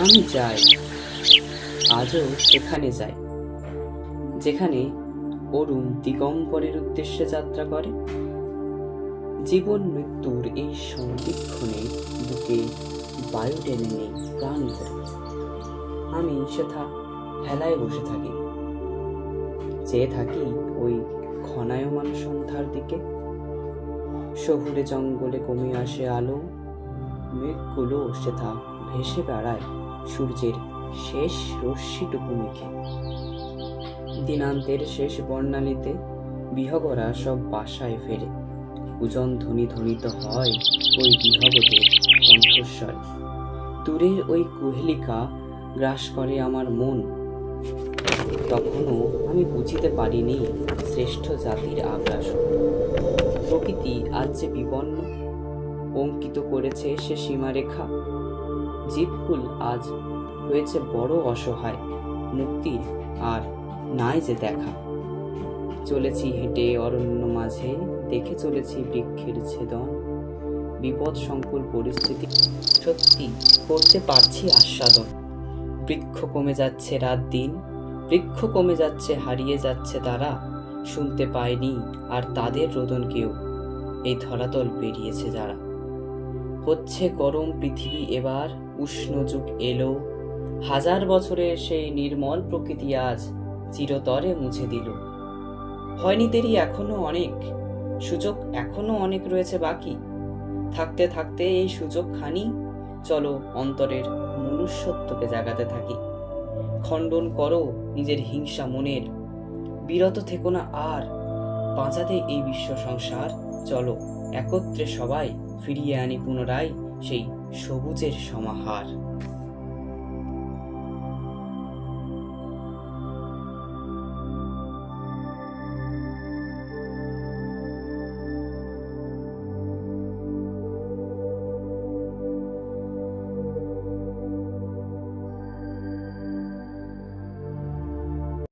আমি যাই। আজও সেখানে যাই। যেখানে অরুণ দিগম্বরের উদ্দেশ্যে যাত্রা করে। জীবন মৃত্যুর এই সন্ধিক্ষণে বুকে বায়ু টেনে নেই প্রাণ ভরে। আমি সেথা হেলায় বসে থাকি। চেয়ে থাকি ওই ঘনায়মান সন্ধ্যার দিকে। শহুরে জঙ্গলে কমে আসে আলো। মেঘগুলো সেথা ভেসে বেড়ায়। সূর্যের শেষ রশ্মিটুকু মেখে। দিনান্তের শেষ বর্ণালীতে বিহগরা সব বাসায় ফেরে। পূজন ধ্বনি ধ্বনিত হয় ওই বিহগদের কণ্ঠস্বরে। দূরের ওই কুহেলিকা গ্রাস করে আমার মন। তখনও আমি বুঝিতে পারিনি শ্রেষ্ঠ জাতির আগ্রাস। প্রকৃতি আজ যে বিপন্ন অঙ্কিত করেছে সে সীমারেখা। জীবকুল আজ হয়েছে বড় অসহায় মুক্তির আর নাই যে দেখা। চলেছি হেঁটে, অরণ্য মাঝে, দেখে চলেছি বৃক্ষের ছেদন। বিপদ সংকুল পরিস্থিতি, সত্যি করতে পারছি আস্বাদন। বৃক্ষ কমে যাচ্ছে রাত দিন, বৃক্ষ কমে যাচ্ছে, হারিয়ে যাচ্ছে তারা। শুনতে পায়নি আর তাদের রোদন কেউ, এই ধরাতল পেরিয়েছে যারা। হচ্ছে গরম পৃথিবী এবার উষ্ণ যুগ এলো। হাজার বছরের সেই নির্মল প্রকৃতি আজ চিরতরে মুছে দিল। হয়নি দেরি এখনও অনেক, সুযোগ এখনও অনেক রয়েছে বাকি। থাকতে থাকতে এই সুযোগ খানি, চলো অন্তরের মনুষ্যত্বকে জাগাতে থাকি। খণ্ডন করো নিজের হিংসা মনের, বিরত থেকো না আর। বাঁচাতে এই বিশ্ব সংসার, চলো একত্রে সবাই ফিরিয়ে আনি পুনরায় সেই সবুজের সমাহার।